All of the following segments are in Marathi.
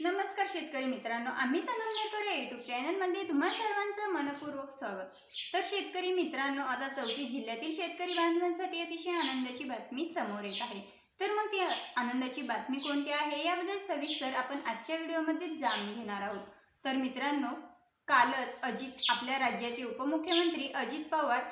नमस्कार शेतकरी मित्रांनो आम्ही संगमनेरकर या युट्यूब चॅनलमध्ये तुम्हा सर्वांचं मनपूर्वक स्वागत. तर शेतकरी मित्रांनो आता चौथी जिल्ह्यातील शेतकरी बांधवांसाठी अतिशय आनंदाची बातमी समोर येत आहे. तर मग ती आनंदाची बातमी कोणती आहे याबद्दल सविस्तर आपण आजच्या व्हिडिओमध्ये जाणून घेणार आहोत. तर मित्रांनो कालच अजित आपल्या राज्याचे उपमुख्यमंत्री अजित पवार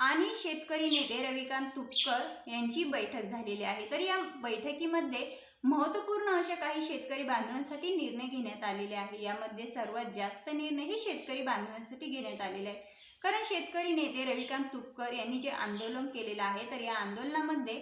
आणि शेतकरी नेते रविकांत तुपकर यांची बैठक झालेली आहे. तर या बैठकीमध्ये महत्त्वपूर्ण अशा काही शेतकरी बांधवांसाठी निर्णय घेण्यात आलेले आहे. यामध्ये सर्वात जास्त निर्णय हे शेतकरी बांधवांसाठी घेण्यात आलेले आहे. कारण शेतकरी नेते रविकांत तुपकर यांनी जे आंदोलन केलेलं आहे तर या आंदोलनामध्ये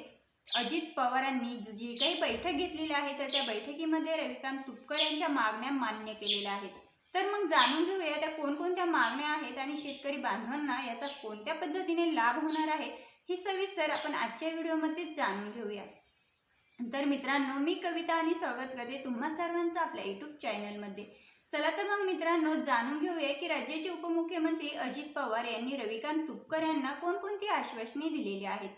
अजित पवारांनी जी काही बैठक घेतलेली आहे तर त्या बैठकीमध्ये रविकांत तुपकर यांच्या मागण्या मान्य केलेल्या आहेत. तर मग जाणून घेऊया त्या कोणकोणत्या मागण्या आहेत आणि शेतकरी बांधवांना याचा कोणत्या पद्धतीने लाभ होणार आहे ही सविस्तर आपण आजच्या व्हिडिओमध्ये जाणून घेऊया. तर मित्रांनो मी कविता आणि स्वागत करते तुम्हा सर्वांचं आपल्या यूट्यूब चॅनलमध्ये चला तर मग मित्रांनो जाणून घेऊया की राज्याचे उपमुख्यमंत्री अजित पवार यांनी रविकांत तुपकर यांना कोणकोणती आश्वासने दिलेली आहेत?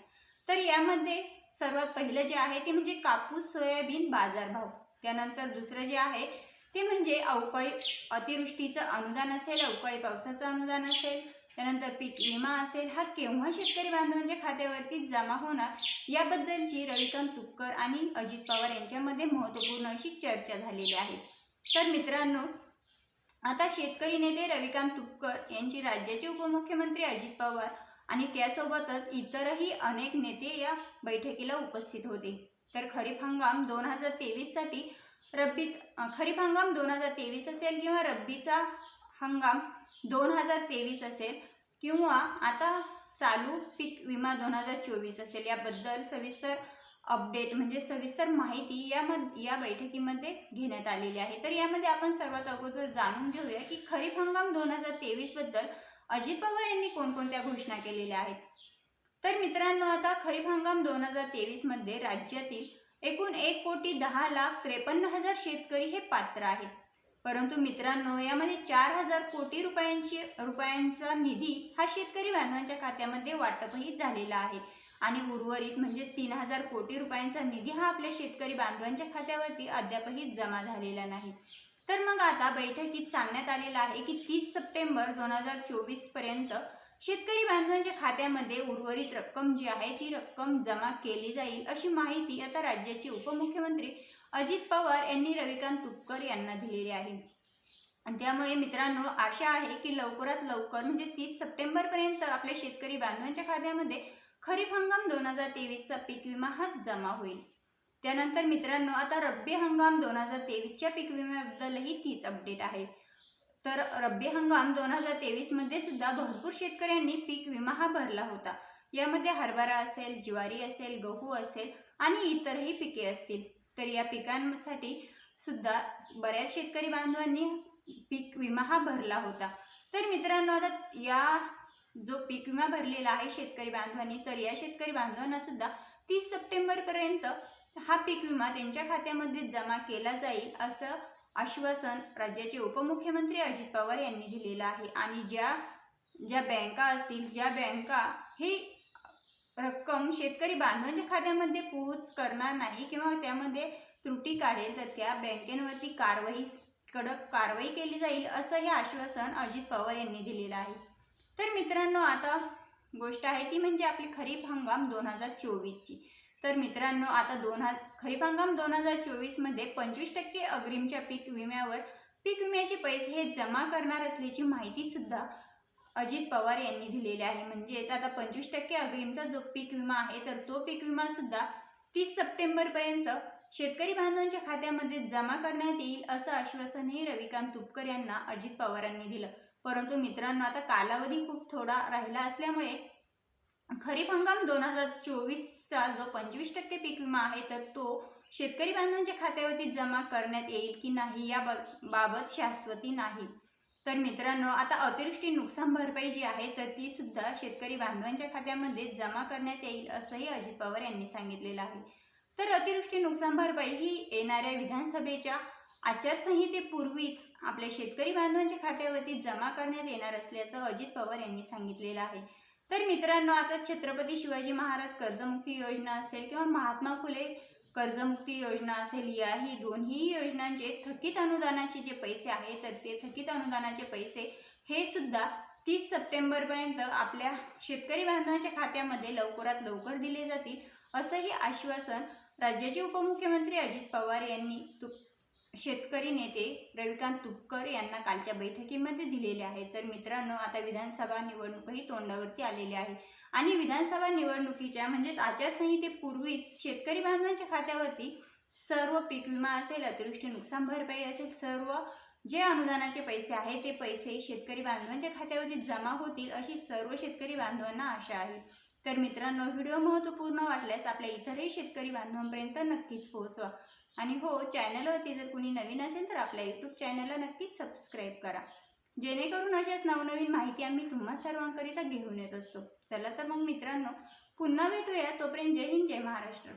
तर यामध्ये सर्वात पहिलं जे आहे ते म्हणजे कापूस सोयाबीन बाजारभाव. त्यानंतर दुसरं जे आहे ते म्हणजे अवकाळी अतिवृष्टीचं अनुदान असेल अवकाळी पावसाचं अनुदान असेल त्यानंतर पीक विमा असेल हा केव्हा शेतकरी बांधवांच्या खात्यावरती जमा होणार? याबद्दलची रविकांत तुपकर आणि अजित पवार यांच्यामध्ये महत्त्वपूर्ण अशी चर्चा झालेली आहे. तर मित्रांनो आता शेतकरी नेते रविकांत तुपकर यांची राज्याचे उपमुख्यमंत्री अजित पवार आणि त्यासोबतच इतरही अनेक नेते या बैठकीला उपस्थित होते. तर खरीप हंगाम दोन हजार तेवीससाठी रब्बीच खरीप हंगाम दोन हजार तेवीस असेल किंवा रब्बीचा हंगाम दोन हजार तेवीस असेल किंवा आता चालू पीक विमा दोन हजार चोवीस असेल याबद्दल सविस्तर अपडेट म्हणजे सविस्तर माहिती यामध्ये या बैठकीमध्ये घेण्यात आलेली आहे. तर यामध्ये आपण सर्वात अगोदर जाणून घेऊया की खरीप हंगाम दोन हजार तेवीसबद्दल अजित पवार यांनी कोणकोणत्या घोषणा केलेल्या आहेत? तर मित्रांनो आता खरीप हंगाम दोन हजार तेवीसमध्ये राज्यातील एकूण एक कोटी दहा लाख त्रेपन्न हजार शेतकरी हे पात्र आहेत. परंतु मित्रांनो यामध्ये चार हजार कोटी रुपयांची रुपयांचा निधी हा शेतकरी बांधवांच्या खात्यामध्ये वाटपही झालेला आहे. आणि उर्वरित म्हणजे तीन हजार कोटी रुपयांचा निधी हा आपल्या शेतकरी बांधवांच्या खात्यावरती अद्यापही जमा झालेला नाही. तर मग आता बैठकीत सांगण्यात आलेलं आहे की तीस सप्टेंबर दोन हजार चोवीसपर्यंत शेतकरी बांधवांच्या खात्यामध्ये उर्वरित रक्कम जी आहे ती रक्कम जमा केली जाईल अशी माहिती आता राज्याचे उपमुख्यमंत्री अजित पवार यांनी रविकांत तुपकर यांना दिलेली आहे. आणि त्यामुळे मित्रांनो आशा आहे की लवकरात लवकर म्हणजे तीस सप्टेंबरपर्यंत आपल्या शेतकरी बांधवांच्या खात्यामध्ये खरीप हंगाम दोन हजार तेवीसचा पीक विमा हा जमा होईल. त्यानंतर मित्रांनो आता रब्बी हंगाम दोन हजार तेवीसच्या पीक विम्याबद्दलही तीच अपडेट आहे. तर रब्बी हंगाम दोन हजार तेवीसमध्ये सुद्धा भरपूर शेतकऱ्यांनी पीक विमा हा भरला होता. यामध्ये हरभरा असेल ज्वारी असेल गहू असेल आणि इतरही पिके असतील. तर या पिकांसाठी सुद्धा बऱ्याच शेतकरी बांधवांनी पीक विमा हा भरला होता. तर मित्रांनो आता या जो पीक विमा भरलेला आहे शेतकरी बांधवांनी तर या शेतकरी बांधवांना सुद्धा तीस सप्टेंबरपर्यंत हा पीक विमा त्यांच्या खात्यामध्ये जमा केला जाईल असं आश्वासन राज्याचे उपमुख्यमंत्री अजित पवार यांनी दिलेलं आहे. आणि ज्या ज्या बँका असतील ज्या बँका हे रक्कम शेतकरी बांधवांच्या खात्यामध्ये पोहोच करणार नाही किंवा त्यामध्ये त्रुटी काढेल तर त्या बँकेवरती कारवाई कडक कारवाई केली जाईल असं हे आश्वासन अजित पवार यांनी दिलेलं आहे. तर मित्रांनो आता गोष्ट आहे ती म्हणजे आपली खरीप हंगाम दोन हजार चोवीसची. तर मित्रांनो आता दोन हा खरीप हंगाम दोन हजार चोवीसमध्ये पंचवीस टक्के अग्रिमच्या पीक विम्यावर पीक विम्याचे पैसे हे जमा करणार असल्याची माहितीसुद्धा अजित पवार यांनी दिलेले आहे. म्हणजेच आता पंचवीस टक्के अग्रिमचा जो पीक विमा आहे तर तो पीक विमासुद्धा तीस सप्टेंबरपर्यंत शेतकरी बांधवांच्या खात्यामध्ये जमा करण्यात येईल असं आश्वासनही रविकांत तुपकर यांना अजित पवारांनी दिलं. परंतु मित्रांनो आता कालावधी खूप थोडा राहिला असल्यामुळे खरीप हंगाम दोन हजार चोवीसचा जो पंचवीस टक्के पीक विमा आहे तर तो शेतकरी बांधवांच्या खात्यावरती जमा करण्यात येईल की नाही या बाबत शाश्वती नाही. तर मित्रांनो आता अतिवृष्टी नुकसान भरपाई जी आहे तर ती सुद्धा शेतकरी बांधवांच्या खात्यामध्ये जमा करण्यात येईल असंही अजित पवार यांनी सांगितलेलं आहे. तर अतिवृष्टी नुकसान भरपाई ही येणाऱ्या विधानसभेच्या आचारसंहितेपूर्वीच आपल्या शेतकरी बांधवांच्या खात्यावरती जमा करण्यात येणार असल्याचं अजित पवार यांनी सांगितलेलं आहे. तर मित्रांनो आता छत्रपती शिवाजी महाराज कर्जमुक्ती योजना असेल किंवा महात्मा फुले कर्जमुक्ती योजना असेल या ही दोन्ही योजनांचे थकीत अनुदानाचे जे पैसे आहेत तर ते थकीत अनुदानाचे पैसे हे सुद्धा तीस सप्टेंबरपर्यंत आपल्या शेतकरी बांधवांच्या खात्यामध्ये लवकरात लवकर दिले जातील असंही आश्वासन राज्याचे उपमुख्यमंत्री अजित पवार यांनी तु शेतकरी नेते रविकांत तुपकर यांना कालच्या बैठकीमध्ये दिलेले आहे. तर मित्रांनो आता विधानसभा निवडणूकही तोंडावरती आलेली आहे. आणि विधानसभा निवडणुकीच्या म्हणजेच आचारसंहितेपूर्वीच शेतकरी बांधवांच्या खात्यावरती सर्व पीक विमा असेल अतिवृष्टी नुकसान भरपाई असेल सर्व जे अनुदानाचे पैसे आहेत ते पैसे शेतकरी बांधवांच्या खात्यावरती जमा होतील अशी सर्व शेतकरी बांधवांना आशा आहे. तर मित्रांनो व्हिडिओ महत्त्वपूर्ण वाटल्यास आपल्या इतरही शेतकरी बांधवांपर्यंत नक्कीच पोहोचवा. आणि हो चॅनलवरती जर कोणी नवीन असेल तर आपल्या यूट्यूब चॅनलला नक्कीच सबस्क्राईब करा. जेणेकरून अशाच नवनवीन माहिती आम्ही तुम्हा सर्वांकरिता घेऊन येत असतो. चला तर मग मित्रांनो पुन्हा भेटूया. तोपर्यंत जय हिंद जय महाराष्ट्र.